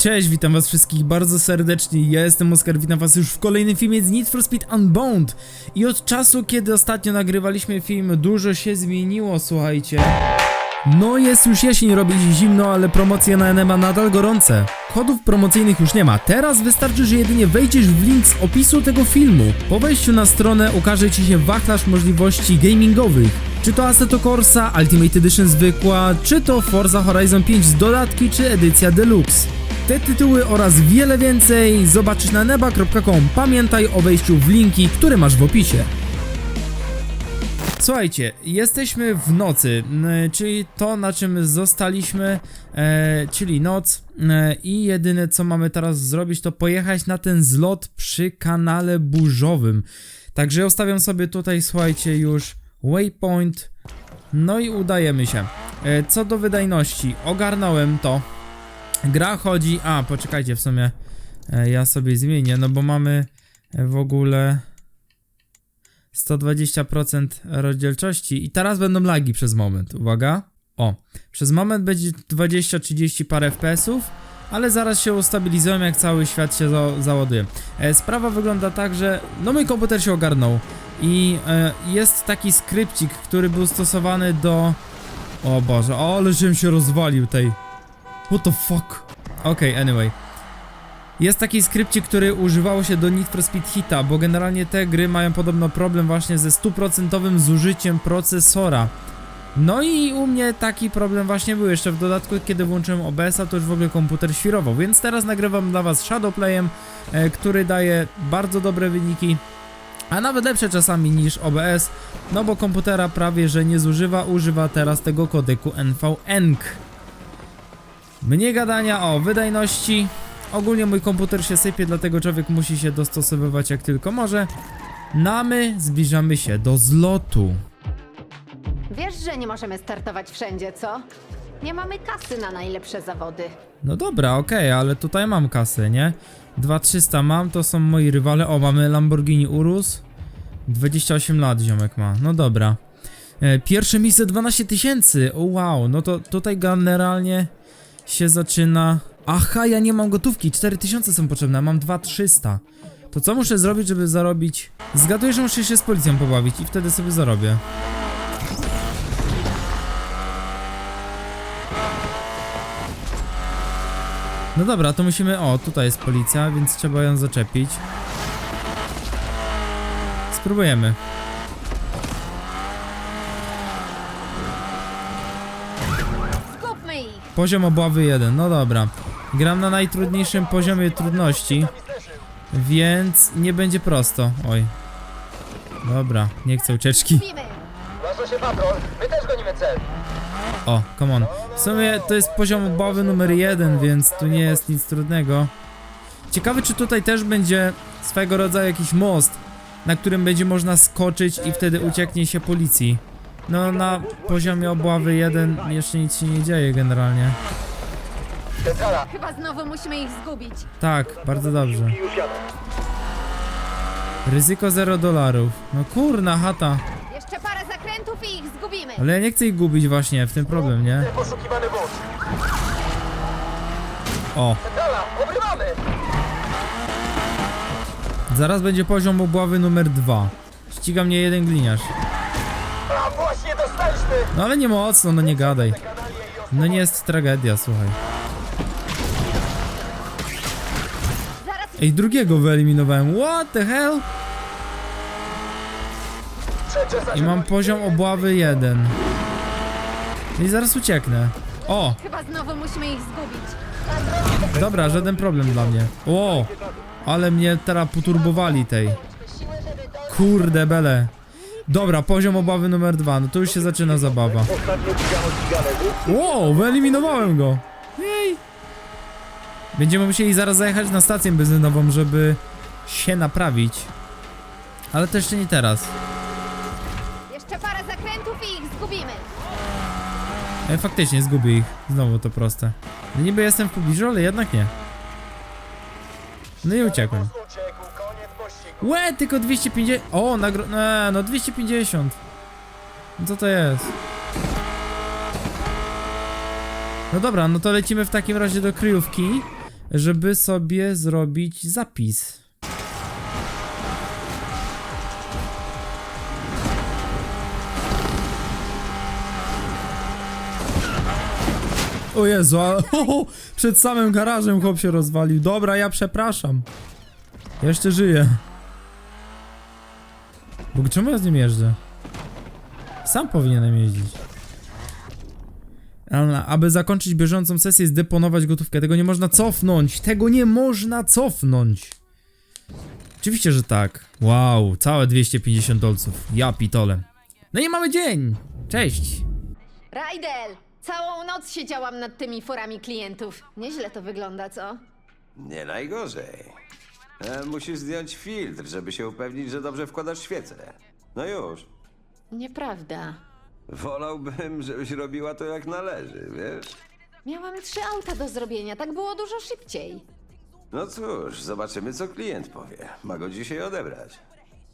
Cześć, witam was wszystkich bardzo serdecznie, ja jestem Oskar, witam was już w kolejnym filmie z Need for Speed Unbound. I od czasu, kiedy ostatnio nagrywaliśmy film, dużo się zmieniło, słuchajcie No jest już jesień, robi się zimno, ale promocje na NMA nadal gorące Kodów promocyjnych już nie ma, teraz wystarczy, że jedynie wejdziesz w link z opisu tego filmu Po wejściu na stronę ukaże ci się wachlarz możliwości gamingowych czy to Assetto Corsa, Ultimate Edition zwykła, czy to Forza Horizon 5 z dodatki, czy edycja Deluxe. Te tytuły oraz wiele więcej zobaczysz na neba.com. Pamiętaj o wejściu w linki, które masz w opisie. Słuchajcie, jesteśmy w nocy, czyli to na czym zostaliśmy, e, czyli noc e, i jedyne co mamy teraz zrobić to pojechać na ten zlot przy kanale burzowym. Także ustawiam sobie tutaj, słuchajcie, już waypoint, no i udajemy się. E, co do wydajności, ogarnąłem to. Gra chodzi, a poczekajcie w sumie, e, ja sobie zmienię, no bo mamy w ogóle 120% rozdzielczości i teraz będą lagi przez moment, uwaga. O, przez moment będzie 20-30 parę FPS-ów, ale zaraz się ustabilizują jak cały świat się za załaduje. E, sprawa wygląda tak, że no mój komputer się ogarnął i e, jest taki skrypcik, który był stosowany do... O Boże, ale żebym się rozwalił tej... What the fuck? Okej, anyway. Jest taki skrypcik, który używało się do Need for Speed Hita, bo generalnie te gry mają podobno problem właśnie ze stuprocentowym zużyciem procesora. No i u mnie taki problem właśnie był jeszcze w dodatku, kiedy włączyłem OBS-a, to już w ogóle komputer świrował, więc teraz nagrywam dla was Shadowplayem, e, który daje bardzo dobre wyniki, a nawet lepsze czasami niż OBS, no bo komputera prawie że nie zużywa, używa teraz tego kodeku NVENC. Mnie gadania o wydajności. Ogólnie mój komputer się sypie, dlatego człowiek musi się dostosowywać jak tylko może. No a my zbliżamy się do zlotu. Wiesz, że nie możemy startować wszędzie, co? Nie mamy kasy na najlepsze zawody. No dobra, okej, ale tutaj mam kasę, nie? 2300 mam, to są moi rywale. O, mamy Lamborghini Urus. 28 lat ziomek ma, no dobra. E, pierwsze miejsce 12 tysięcy, o wow, no to tutaj generalnie się zaczyna... Aha, ja nie mam gotówki, 4000 są potrzebne, a mam 2300. To co muszę zrobić, żeby zarobić? Zgaduję, że muszę się z policją pobawić i wtedy sobie zarobię. No dobra, to musimy... O, tutaj jest policja, więc trzeba ją zaczepić. Spróbujemy. Poziom obławy 1, no dobra. Gram na najtrudniejszym poziomie trudności, więc nie będzie prosto. Oj. Dobra, nie chcę ucieczki. Skupimy! Zgłasza się patrol, my też gonimy cel. O, come on. W sumie to jest poziom obawy numer jeden, więc tu nie jest nic trudnego. Ciekawe, czy tutaj też będzie swego rodzaju jakiś most, na którym będzie można skoczyć i wtedy ucieknie się policji. No, na poziomie obławy jeden jeszcze nic się nie dzieje generalnie. Centrala, Chyba znowu musimy ich zgubić. Tak, bardzo dobrze. już jadą. Ryzyko 0 dolarów. No kurna chata. Jeszcze parę zakrętów i ich zgubimy. Ale ja nie chcę ich gubić właśnie, w tym problem, nie? Poszukiwany wóz. O, Centrala, obrywamy! zaraz będzie poziom obławy numer 2. Ściga mnie jeden gliniarz. A właśnie dostaliśmy! No ale nie mocno, no nie gadaj. No nie jest tragedia, słuchaj. Ej, drugiego wyeliminowałem. What the hell? I mam poziom obławy 1. I zaraz ucieknę. O, chyba znowu musimy ich zgubić. dobra, żaden problem dla mnie. O, ale mnie teraz poturbowali tej. Kurde bele. Dobra, poziom obawy numer 2. No to już się zaczyna zabawa. Wow, wyeliminowałem go. Będziemy musieli zaraz zajechać na stację benzynową, żeby się naprawić. Ale to jeszcze nie teraz. Jeszcze parę zakrętów i ich zgubimy. E, faktycznie, zgubię ich. Znowu to proste. No niby jestem w pobliżu, ale jednak nie. No i uciekłem. Łe, tylko 250. O, nagro... Nie, no 250. No co to jest? No dobra, no to lecimy w takim razie do kryjówki. Żeby sobie zrobić zapis. O Jezu, a, ho, ho, przed samym garażem chłop się rozwalił. Dobra, ja przepraszam. Jeszcze żyję. Bo czemu ja z nim jeżdżę? Sam powinienem jeździć. Aby zakończyć bieżącą sesję, zdeponować gotówkę. Tego nie można cofnąć. Tego nie można cofnąć. Oczywiście, że tak. Wow, całe 250 dolców. Ja pitole. No i mamy dzień. Cześć. Rajdel! Całą noc siedziałam nad tymi forami klientów. Nieźle to wygląda, co? Nie najgorzej. E, musisz zdjąć filtr, żeby się upewnić, że dobrze wkładasz świecę. No już. Nieprawda. Wolałbym, żebyś robiła to jak należy, wiesz? Miałam trzy auta do zrobienia, tak było dużo szybciej. No cóż, zobaczymy, co klient powie. Ma go dzisiaj odebrać.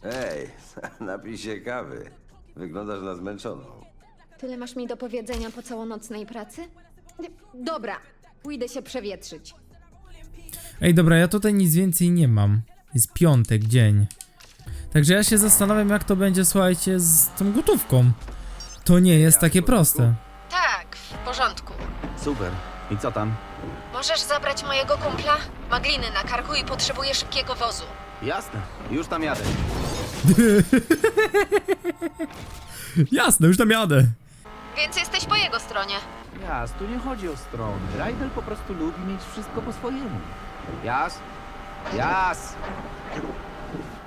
Ej, napij się kawy. Wyglądasz na zmęczoną. Tyle masz mi do powiedzenia po całonocnej pracy? Dobra, pójdę się przewietrzyć. Ej, dobra, ja tutaj nic więcej nie mam. Jest piątek, dzień. Także ja się zastanawiam, jak to będzie, słuchajcie, z tą gotówką. To nie jest takie proste. Tak, w porządku. Super. I co tam? Możesz zabrać mojego kumpla? Ma gliny na karku i potrzebuje szybkiego wozu. Jasne, już tam jadę. Jasne, już tam jadę. Więc jesteś po jego stronie. Jas, tu nie chodzi o strony. Rajdel po prostu lubi mieć wszystko po swojemu. Jas? Jas!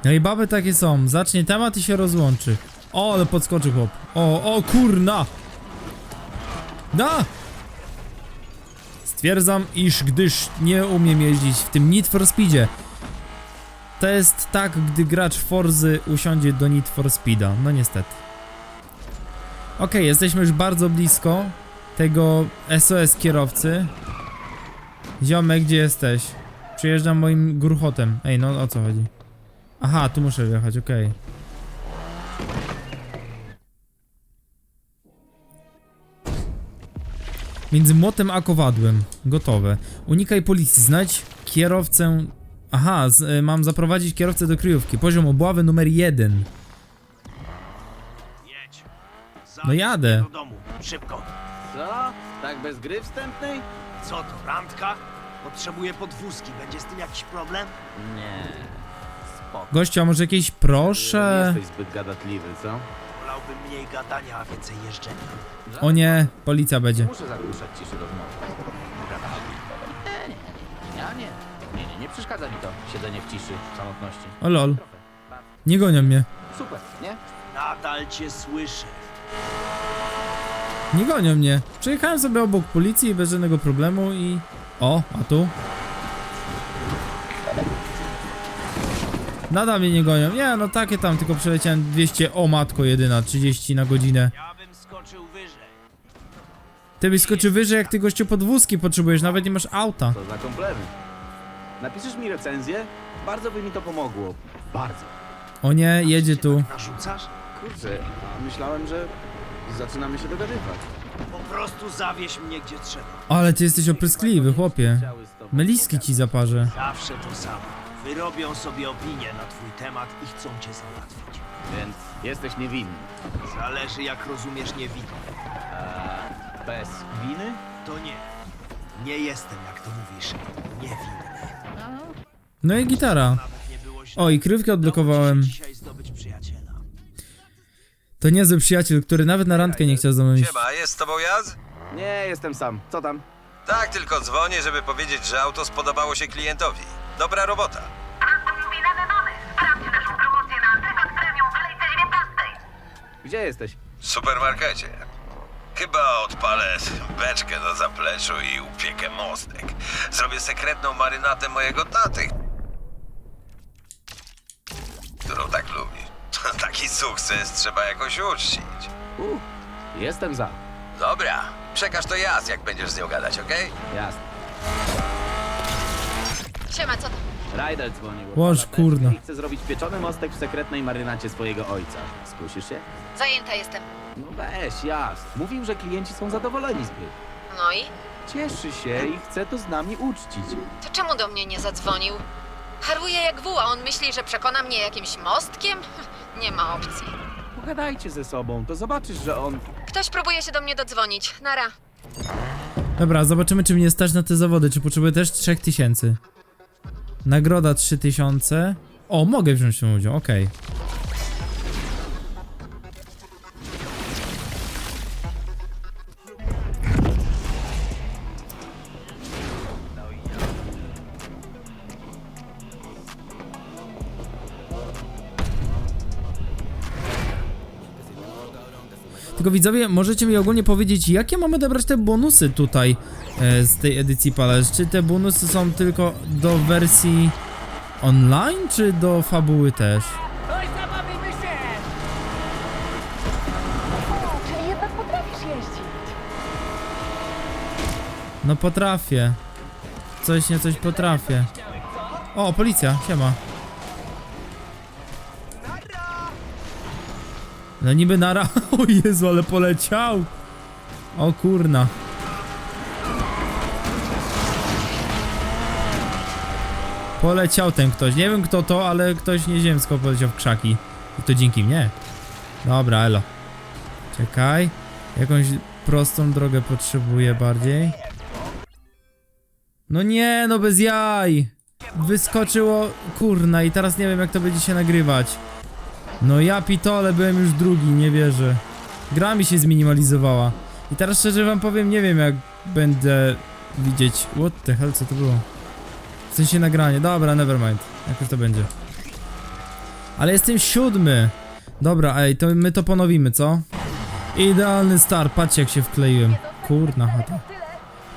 No i baby takie są. Zacznie temat i się rozłączy. O, ale podskoczy chłop. O, o kurna! Da! Stwierdzam, iż gdyż nie umiem jeździć w tym Need for Speedzie. To jest tak, gdy gracz Forzy usiądzie do Need for Speeda. No niestety. Okej, jesteśmy już bardzo blisko tego SOS kierowcy. Ziomek, gdzie jesteś? Przyjeżdżam moim gruchotem. Ej, no o co chodzi? Aha, tu muszę wjechać, okej. Między młotem a kowadłem. Gotowe. Unikaj policji. Znajdź kierowcę... Aha, z, y, mam zaprowadzić kierowcę do kryjówki. Poziom obławy numer jeden. Jedź. No jadę. Do domu, szybko. Co? Tak bez gry wstępnej? Co to, randka? Potrzebuję podwózki. Będzie z tym jakiś problem? Nie. Spoko. Gościu, a może jakieś Nie proszę? jesteś zbyt gadatliwy, co? Mniej gadania, a więcej jeżdżenia. O nie, policja będzie. Muszę zagłuszać ciszy rozmowy. Nie, nie, nie, ja nie. Nie, nie, nie przeszkadza mi to. Siedzenie w ciszy, w samotności. O lol. Trochę. Nie gonią mnie. Super, nie? Nadal cię słyszę. Nie gonią mnie. Przejechałem sobie obok policji bez żadnego problemu i... O, a tu? Nadal mnie nie gonią. Nie, no takie tam, tylko przeleciałem 200, o matko jedyna, 30 na godzinę. Ja bym skoczył wyżej. Ty byś skoczył wyżej, jak ty gościu podwózki potrzebujesz, nawet nie masz auta. Co za komplement. Napiszesz mi recenzję? Bardzo by mi to pomogło. Bardzo. O nie, jedzie tu. Narzucasz? Kurczę, a myślałem, że zaczynamy się dogadywać. Po prostu zawieź mnie gdzie trzeba. Ale ty jesteś opryskliwy, chłopie. Meliski ci zaparzę. Zawsze to samo. Wyrobią sobie opinię na twój temat i chcą cię załatwić. Więc jesteś niewinny. Zależy jak rozumiesz niewinny. Bez winy? To nie. Nie jestem, jak to mówisz, niewinny. No i gitara. Nawet nie było źle. O, i krywkę odblokowałem. Udało ci się dzisiaj zdobyć przyjaciela. To niezły przyjaciel, który nawet na randkę nie chciał ze mną iść. Siema, jest z tobą Jaz? Nie, jestem sam. Co tam? Tak, tylko dzwonię, żeby powiedzieć, że auto spodobało się klientowi. Dobra robota. Wspominane mamy. Sprawdź naszą promocję na Antywat Premium w kolejce 19. Gdzie jesteś? W supermarkecie. Chyba odpalę beczkę na zapleczu i upiekę mostek. Zrobię sekretną marynatę mojego taty. Którą tak lubi. Taki sukces trzeba jakoś uczcić. Uh, jestem za. Dobra, przekaż to Jaz, jak będziesz z nią gadać, okej? Jasne. Siema, co tam? Ryder dzwonił. Odpala kurna. i Chce zrobić pieczony mostek w sekretnej marynacie swojego ojca. Skusisz się? Zajęta jestem. No weź, jas. Mówił, że klienci są zadowoleni zbyt. No i? Cieszy się i chce to z nami uczcić. To czemu do mnie nie zadzwonił? Haruje jak wół, a on myśli, że przekona mnie jakimś mostkiem? Nie ma opcji. Pogadajcie ze sobą, to zobaczysz, że on... Ktoś próbuje się do mnie dodzwonić. Nara. Dobra, zobaczymy czy mnie stać na te zawody, czy potrzebuję też 3000. Nagroda 3000. O, mogę wziąć w tym udział, okej. Tylko widzowie, możecie mi ogólnie powiedzieć, jakie mamy odebrać te bonusy tutaj e, z tej edycji Palace? Czy te bonusy są tylko do wersji online, czy do fabuły też? Czyli jednak potrafisz jeździć. No potrafię. Coś nie coś potrafię. O, policja, siema. No niby nara. O Jezu, ale poleciał. O kurna. Poleciał ten ktoś. Nie wiem kto to, ale ktoś nieziemsko poleciał w krzaki. I to dzięki mnie. Dobra, elo. Czekaj. Jakąś prostą drogę potrzebuję bardziej. No nie, no bez jaj. Wyskoczyło, kurna i teraz nie wiem jak to będzie się nagrywać. No ja pitole, byłem już drugi, nie wierzę. Gra mi się zminimalizowała. I teraz szczerze wam powiem, nie wiem jak będę widzieć. What the hell, co to było? W sensie nagranie, dobra, nevermind. Jak już to będzie. Ale jestem siódmy. Dobra, ej, to my to ponowimy, co? Idealny start, patrzcie jak się wkleiłem. Kurna chata.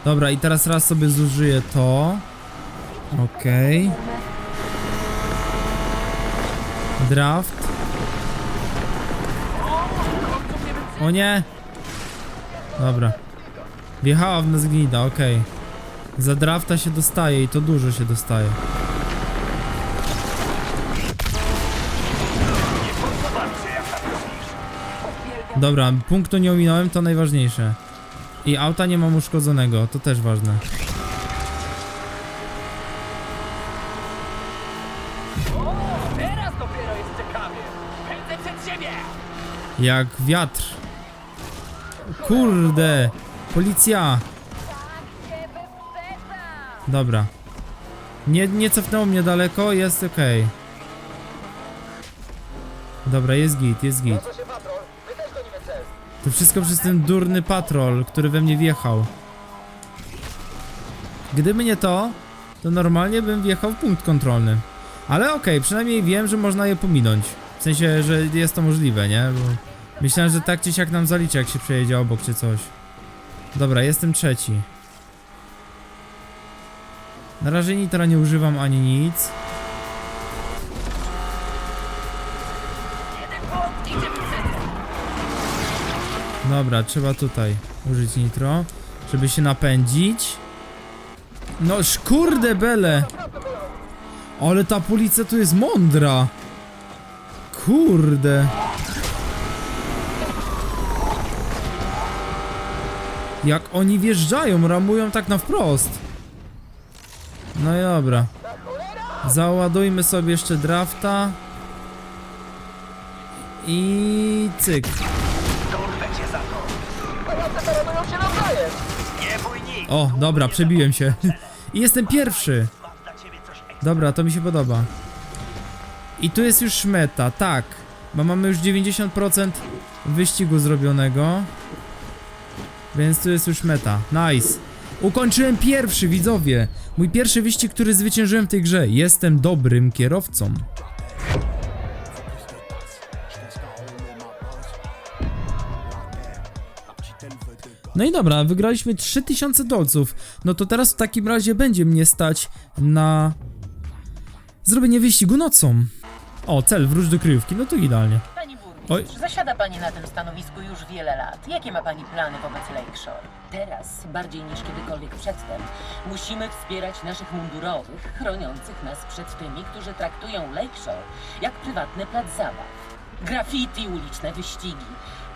Dobra, i teraz raz sobie zużyję to. Okej. Draft. O nie! Dobra. Wjechała w nas gnida, okej. Za drafta się dostaje i to dużo się dostaje. Dobra, punktu nie ominąłem, to najważniejsze. I auta nie mam uszkodzonego, to też ważne. Jak wiatr. Kurde! Policja! Dobra. Nie, nie cofnęło mnie daleko, jest okej. Dobra, jest git, jest git. To wszystko przez ten durny patrol, który we mnie wjechał. Gdyby nie to, to normalnie bym wjechał w punkt kontrolny. Ale okej, przynajmniej wiem, że można je pominąć. W sensie, że jest to możliwe, nie? Bo myślałem, że tak czy siak nam zaliczy, jak się przejedzie obok czy coś. Dobra, jestem trzeci. Na razie nitra nie używam ani nic. Dobra, trzeba tutaj użyć nitro, żeby się napędzić. No kurde bele! Ale ta policja tu jest mądra! Kurde! Jak oni wjeżdżają, ramują tak na wprost. No i dobra. Załadujmy sobie jeszcze drafta. I cyk. O, dobra, przebiłem się. I jestem pierwszy. Dobra, to mi się podoba. I tu jest już meta, tak. Bo mamy już 90% wyścigu zrobionego. Więc tu jest już meta. Nice. Ukończyłem pierwszy, widzowie. Mój pierwszy wyścig, który zwyciężyłem w tej grze. Jestem dobrym kierowcą. No i dobra, wygraliśmy 3000 dolców. No to teraz w takim razie będzie mnie stać na zrobienie wyścigu nocą. O, cel, wróć do kryjówki, no to idealnie. Oj. zasiada pani na tym stanowisku już wiele lat. Jakie ma pani plany wobec Lakeshore? Teraz, bardziej niż kiedykolwiek przedtem, musimy wspierać naszych mundurowych, chroniących nas przed tymi, którzy traktują Lakeshore jak prywatny plac zabaw. Graffiti uliczne, wyścigi.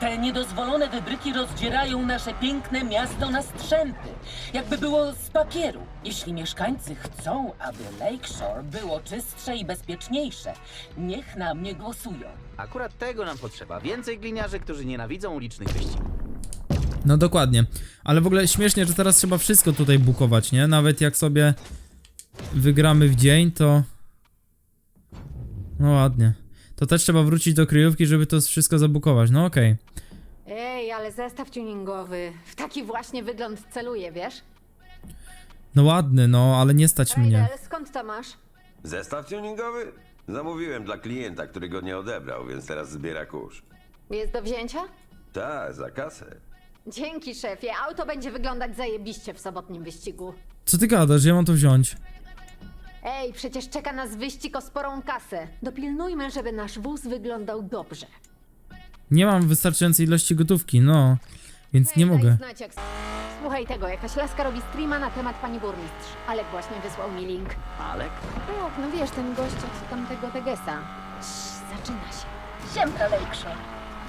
Te niedozwolone wybryki rozdzierają nasze piękne miasto na strzępy. Jakby było z papieru. Jeśli mieszkańcy chcą, aby Lakeshore było czystsze i bezpieczniejsze, niech na mnie głosują. Akurat tego nam potrzeba. Więcej gliniarzy, którzy nienawidzą ulicznych wyścigów. No dokładnie. Ale w ogóle śmiesznie, że teraz trzeba wszystko tutaj bukować, nie? Nawet jak sobie wygramy w dzień, to... No ładnie. To też trzeba wrócić do kryjówki, żeby to wszystko zabukować. No okej. Ej, ale zestaw tuningowy. W taki właśnie wygląd celuje, wiesz? No ładny, no, ale nie stać mnie. ale skąd to masz? Zestaw tuningowy? Zamówiłem dla klienta, który go nie odebrał, więc teraz zbiera kurz. Jest do wzięcia? Tak, za kasę. Dzięki, szefie. Auto będzie wyglądać zajebiście w sobotnim wyścigu. Co ty gadasz? Ja mam to wziąć. Ej, przecież czeka nas wyścig o sporą kasę. Dopilnujmy, żeby nasz wóz wyglądał dobrze. Nie mam wystarczającej ilości gotówki, no. Więc nie daj mogę. Znać, jak... Słuchaj tego, jakaś laska robi streama na temat pani burmistrz. Alek właśnie wysłał mi link. Alek? Tak, no wiesz, ten gość od tamtego Tegesa. Cii, zaczyna się. Siemka Lakeshore.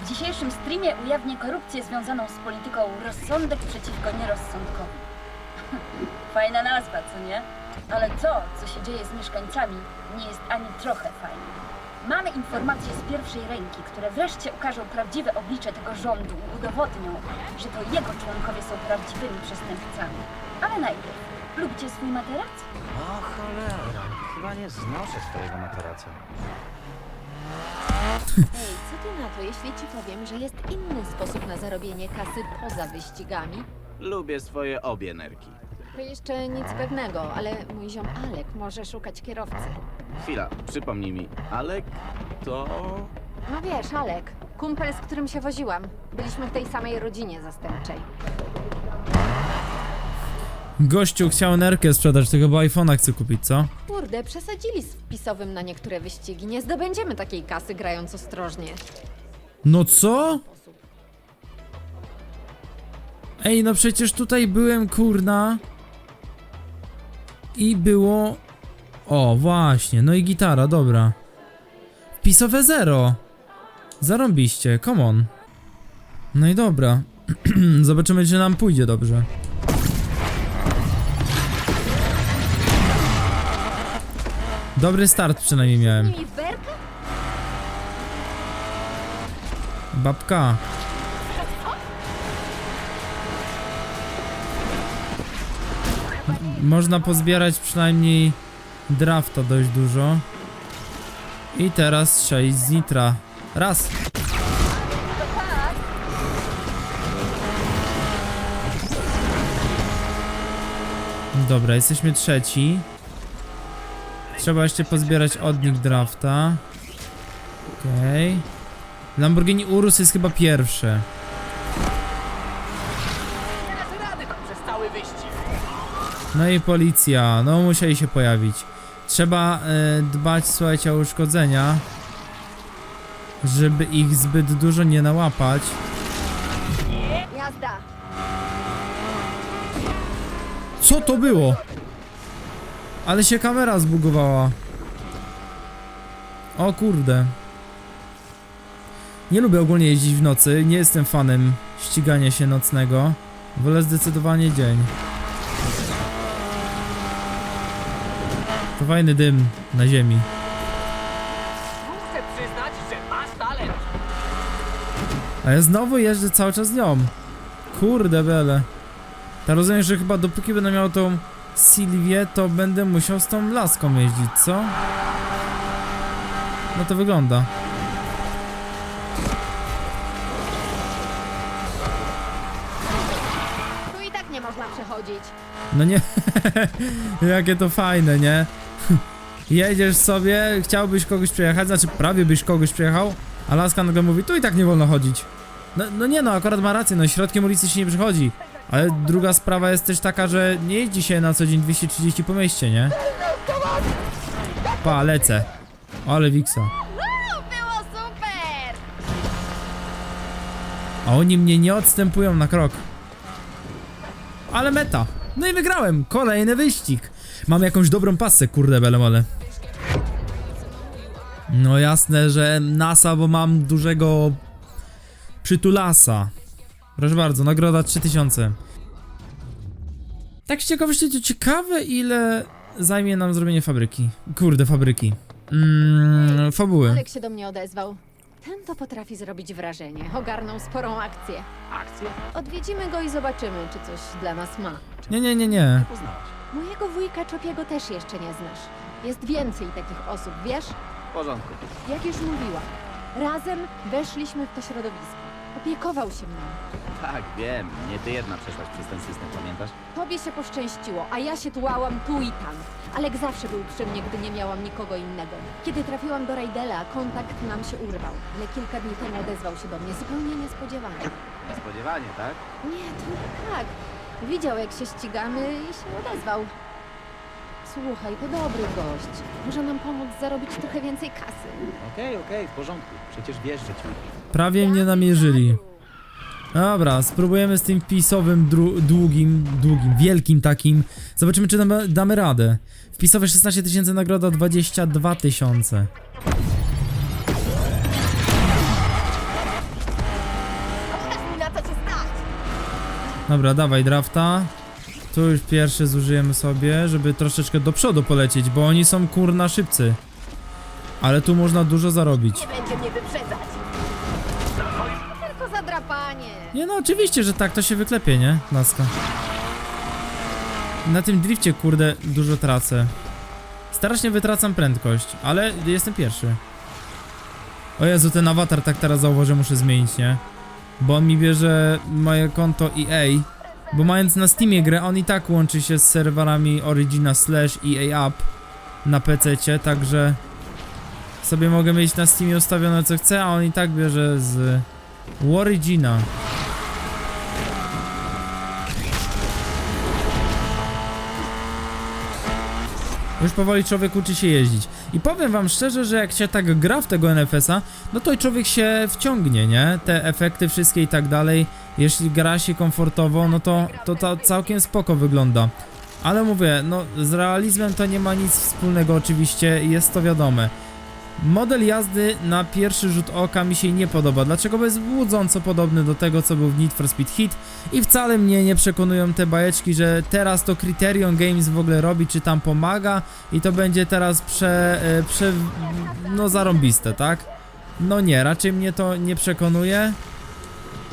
W dzisiejszym streamie ujawnię korupcję związaną z polityką rozsądek przeciwko nierozsądkowi. Fajna nazwa, co nie? Ale to, co się dzieje z mieszkańcami, nie jest ani trochę fajne. Mamy informacje z pierwszej ręki, które wreszcie ukażą prawdziwe oblicze tego rządu i udowodnią, że to jego członkowie są prawdziwymi przestępcami. Ale najpierw, lubicie swój materac? O cholera. Chyba nie znoszę swojego materaca. Ej, co ty na to, jeśli ci powiem, że jest inny sposób na zarobienie kasy poza wyścigami? Lubię swoje obie nerki. To jeszcze nic pewnego, ale mój ziom Alek może szukać kierowcy. Chwila, przypomnij mi. Alek to... No wiesz, Alek, kumpel, z którym się woziłam. Byliśmy w tej samej rodzinie zastępczej. Gościu chciał nerkę sprzedać, to chyba iPhone'a chce kupić, co? Kurde, przesadzili z wpisowym na niektóre wyścigi. Nie zdobędziemy takiej kasy grając ostrożnie. No co? Ej, no przecież tutaj byłem, kurna. I było... O, właśnie, no i gitara, dobra. Wpisowe zero. Zarąbiście, come on. No i dobra. Zobaczymy, czy nam pójdzie dobrze. Dobry start przynajmniej miałem. Babka. Można pozbierać przynajmniej drafta dość dużo. I teraz strzelić z nitra. Raz. Dobra, jesteśmy trzeci. Trzeba jeszcze pozbierać od nich drafta. Okej. Lamborghini Urus jest chyba pierwsze. Przez cały wyścig. No i policja, no musieli się pojawić. Trzeba e, dbać, słuchajcie, o uszkodzenia. Żeby ich zbyt dużo nie nałapać. Jazda! Co to było? Ale się kamera zbugowała. O kurde. Nie lubię ogólnie jeździć w nocy, nie jestem fanem ścigania się nocnego. Wolę zdecydowanie dzień. To fajny dym na ziemi. Muszę przyznać, że masz talent. A ja znowu jeżdżę cały czas nią. Kurde bele. Ta rozumiem, że chyba dopóki będę miał tą Sylwię, to będę musiał z tą laską jeździć, co? No to wygląda. Tu i tak nie można przechodzić. No nie, jakie to fajne, nie? Jedziesz sobie, chciałbyś kogoś przejechać, znaczy prawie byś kogoś przejechał, a laska nagle mówi, tu i tak nie wolno chodzić. No, no nie no, akurat ma rację, no środkiem ulicy się nie przechodzi. Ale druga sprawa jest też taka, że nie jeździ się na co dzień 230 po mieście, nie? Pa, lecę. Ale wiksa. Było super! A oni mnie nie odstępują na krok. Ale meta. No i wygrałem. Kolejny wyścig. Mam jakąś dobrą pasę, kurde belemole. No jasne, że NASA, bo mam dużego przytulasa. Proszę bardzo, nagroda 3000. Tak z ciekawości, to ciekawe ile zajmie nam zrobienie fabryki. Kurde, fabryki. Mm, fabuły. Się do mnie odezwał. Ten to potrafi zrobić wrażenie. Ogarnął sporą akcję. Akcję? Odwiedzimy go i zobaczymy, czy coś dla nas ma. Nie, nie, nie, nie. Poznałaś. Mojego wujka Czopiego też jeszcze nie znasz. Jest więcej takich osób, wiesz? W porządku. Jak już mówiłam, razem weszliśmy w to środowisko. Opiekował się mną. Tak, wiem. Nie ty jedna przeszłaś przez ten system, pamiętasz? Tobie się poszczęściło, a ja się tułałam tu i tam. Alek zawsze był przy mnie, gdy nie miałam nikogo innego. Kiedy trafiłam do Rajdela, kontakt nam się urwał, ale kilka dni temu odezwał się do mnie zupełnie niespodziewanie. Niespodziewanie, tak? Nie, to nie tak. Widział, jak się ścigamy i się odezwał. Słuchaj, to dobry gość. Może nam pomóc zarobić trochę więcej kasy. Okej, okej, w porządku. Przecież wiesz, że ci Prawie mnie namierzyli. Dobra, spróbujemy z tym wpisowym dru- długim, długim, wielkim takim. Zobaczymy, czy damy, damy radę. Wpisowe 16 tysięcy, nagroda 22 tysiące. Na co cię stać? Dobra, dawaj drafta. Tu już pierwszy zużyjemy sobie, żeby troszeczkę do przodu polecieć, bo oni są kurna szybcy. Ale tu można dużo zarobić. Będzie mnie wyprzedzać. Tylko zadrapanie. Nie no, oczywiście, że tak, to się wyklepie, nie? Laska. Na tym drifcie, kurde, dużo tracę. Strasznie wytracam prędkość, ale jestem pierwszy. O Jezu, ten awatar tak teraz zauważę, muszę zmienić, nie? Bo on mi bierze moje konto EA. Bo mając na Steamie grę, on i tak łączy się z serwerami Origina slash EA App na PC, także sobie mogę mieć na Steamie ustawione co chcę, a on i tak bierze z Origina. Już powoli człowiek uczy się jeździć. I powiem wam szczerze, że jak się tak gra w tego NFS-a, no to człowiek się wciągnie, nie? Te efekty wszystkie i tak dalej. Jeśli gra się komfortowo, no to, to, całkiem spoko wygląda. Ale mówię, no z realizmem to nie ma nic wspólnego oczywiście, jest to wiadome. Model jazdy na pierwszy rzut oka mi się nie podoba. Dlaczego? Bo jest łudząco podobny do tego, co był w Need for Speed Hit i wcale mnie nie przekonują te bajeczki, że teraz to Criterion Games w ogóle robi, czy tam pomaga i to będzie teraz prze... e, prze no zarąbiste, tak? No nie, raczej mnie to nie przekonuje.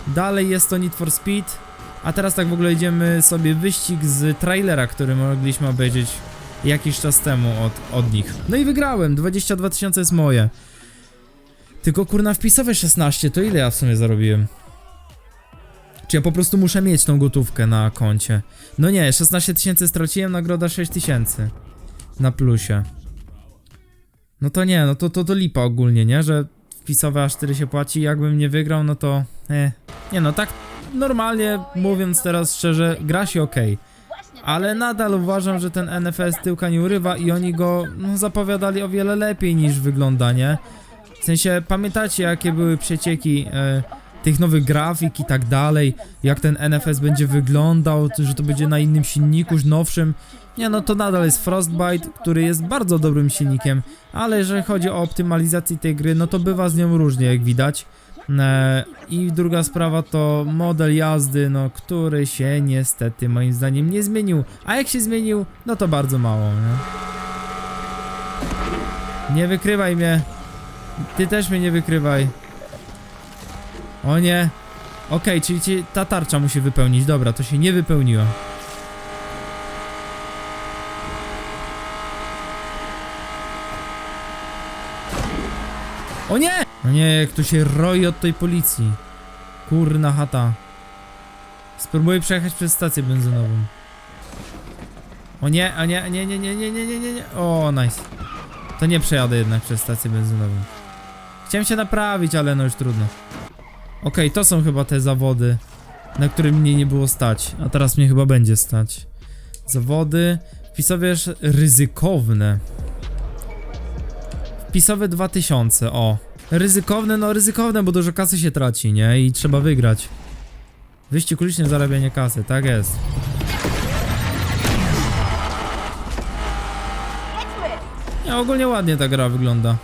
Dalej jest to Need for Speed, a teraz tak w ogóle idziemy sobie wyścig z trailera, który mogliśmy obejrzeć jakiś czas temu od, od nich. No i wygrałem, 22 tysiące jest moje. Tylko kurna wpisowe 16, to ile ja w sumie zarobiłem? Czy ja po prostu muszę mieć tą gotówkę na koncie? No nie, 16 tysięcy straciłem, nagroda 6 tysięcy. Na plusie. No to nie, no to, to, to lipa ogólnie, nie? Że wpisowe aż 4 się płaci, jakbym nie wygrał, no to... Eh. Nie no, tak normalnie mówiąc teraz szczerze, gra się okej. Ale nadal uważam, że ten NFS tyłka nie urywa i oni go no, zapowiadali o wiele lepiej niż wygląda, nie? W sensie, pamiętacie jakie były przecieki e, tych nowych grafik i tak dalej, jak ten NFS będzie wyglądał, że to będzie na innym silniku, już nowszym. Nie no, to nadal jest Frostbite, który jest bardzo dobrym silnikiem, ale jeżeli chodzi o optymalizację tej gry, no to bywa z nią różnie, jak widać. E, I druga sprawa to model jazdy, no który się niestety moim zdaniem nie zmienił. A jak się zmienił, no to bardzo mało, nie? Nie wykrywaj mnie. Ty też mnie nie wykrywaj. O nie. Okej, czyli ci ta tarcza musi wypełnić. Dobra, to się nie wypełniła. O nie! No nie, jak tu się roi od tej policji. Kurna chata. Spróbuję przejechać przez stację benzynową. O nie, a nie, nie, nie, nie, nie, nie, nie, nie, nie. O, nice. To nie przejadę jednak przez stację benzynową. Chciałem się naprawić, ale no już trudno. Okej, to są chyba te zawody, na które mnie nie było stać. A teraz mnie chyba będzie stać. Zawody. Wpisowierz ryzykowne. Wpisowe 2000, o. Ryzykowne, no ryzykowne, bo dużo kasy się traci, nie? I trzeba wygrać. Wyścig uliczny, zarabianie kasy, tak jest. Nie, ogólnie ładnie ta gra wygląda.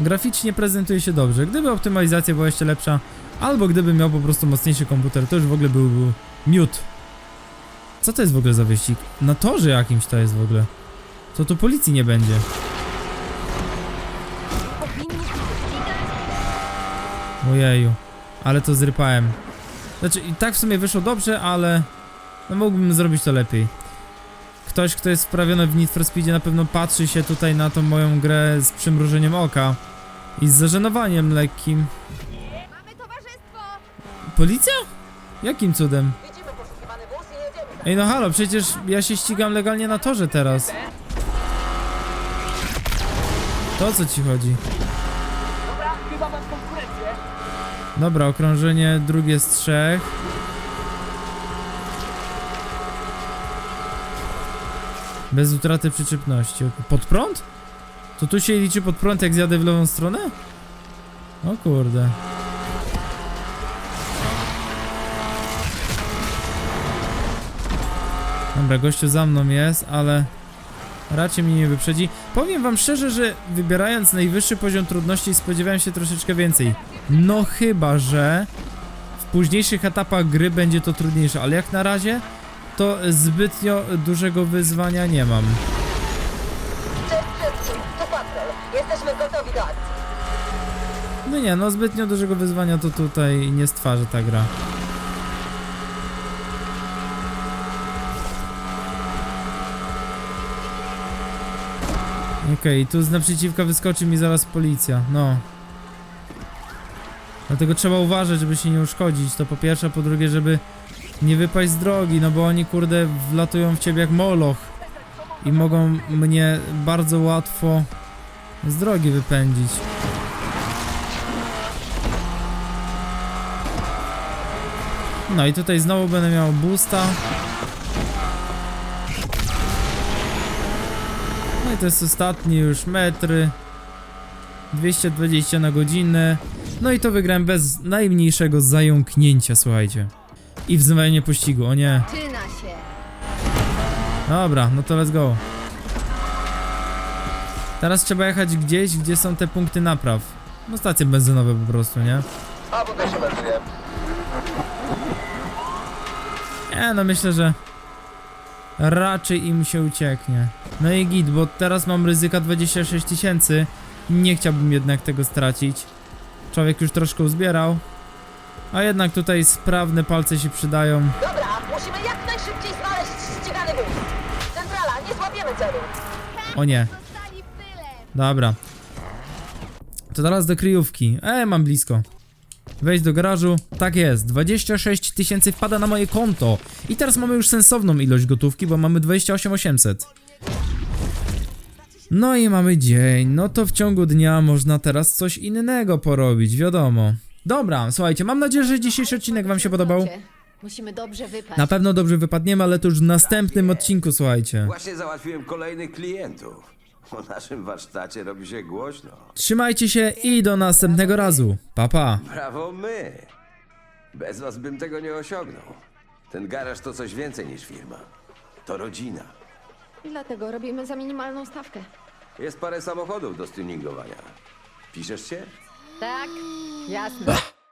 Graficznie prezentuje się dobrze. Gdyby optymalizacja była jeszcze lepsza, albo gdyby miał po prostu mocniejszy komputer, to już w ogóle byłby miód. Co to jest w ogóle za wyścig? Na torze jakimś to jest w ogóle. To tu policji nie będzie. Ojeju, ale to zrypałem. Znaczy i tak w sumie wyszło dobrze, ale no mógłbym zrobić to lepiej. Ktoś, kto jest wprawiony w Need for Speedzie na pewno patrzy się tutaj na tą moją grę z przymrużeniem oka i z zażenowaniem lekkim. Mamy towarzystwo! Policja? Jakim cudem? Widzimy poszukiwany wóz i jedziemy. Ej no halo, przecież ja się ścigam legalnie na torze teraz. To o co ci chodzi? Dobra, chyba mam konkurencję. Dobra, okrążenie drugie z trzech. Bez utraty przyczepności. Pod prąd? To tu się liczy pod prąd jak zjadę w lewą stronę? O kurde. Dobra, gościu za mną jest, ale raczej mnie nie wyprzedzi. Powiem wam szczerze, że wybierając najwyższy poziom trudności spodziewałem się troszeczkę więcej. No chyba, że w późniejszych etapach gry będzie to trudniejsze, ale jak na razie to zbytnio dużego wyzwania nie mam. No nie, no zbytnio dużego wyzwania to tutaj nie stwarzy ta gra. Okej, tu z naprzeciwka wyskoczy mi zaraz policja, no. Dlatego trzeba uważać, żeby się nie uszkodzić, to po pierwsze, a po drugie, żeby nie wypaść z drogi, no bo oni kurde wlatują w ciebie jak moloch i mogą mnie bardzo łatwo z drogi wypędzić. No i tutaj znowu będę miał boosta. No i to jest ostatni już metry. 220 na godzinę. No i to wygrałem bez najmniejszego zająknięcia, słuchajcie. I wzywanie pościgu, o nie. Czyna się! Dobra, no to let's go. Teraz trzeba jechać gdzieś, gdzie są te punkty napraw. No stacje benzynowe po prostu, nie? A, bo też się. Nie, no myślę, że raczej im się ucieknie. No i git, bo teraz mam ryzyka 26 tysięcy. Nie chciałbym jednak tego stracić. Człowiek już troszkę uzbierał. A jednak tutaj sprawne palce się przydają. Dobra, musimy jak najszybciej znaleźć ścigany wóz. Centrala, nie złapiemy celu. O nie. Dobra. To teraz do kryjówki. E, mam blisko. Wejść do garażu. Tak jest. 26 tysięcy wpada na moje konto. I teraz mamy już sensowną ilość gotówki, bo mamy 28 800. No i mamy dzień. No to w ciągu dnia można teraz coś innego porobić, wiadomo. Dobra, słuchajcie, mam nadzieję, że dzisiejszy odcinek wam się podobał. Musimy dobrze wypaść. Na pewno dobrze wypadniemy, ale to już w następnym odcinku, słuchajcie. Właśnie załatwiłem kolejnych klientów. O naszym warsztacie robi się głośno. Trzymajcie się i do następnego razu. Pa, pa. Brawo my! Bez was bym tego nie osiągnął. Ten garaż to coś więcej niż firma. To rodzina. Dlatego robimy za minimalną stawkę. Jest parę samochodów do tuningowania. Piszesz się? Tak, jasne. Ah.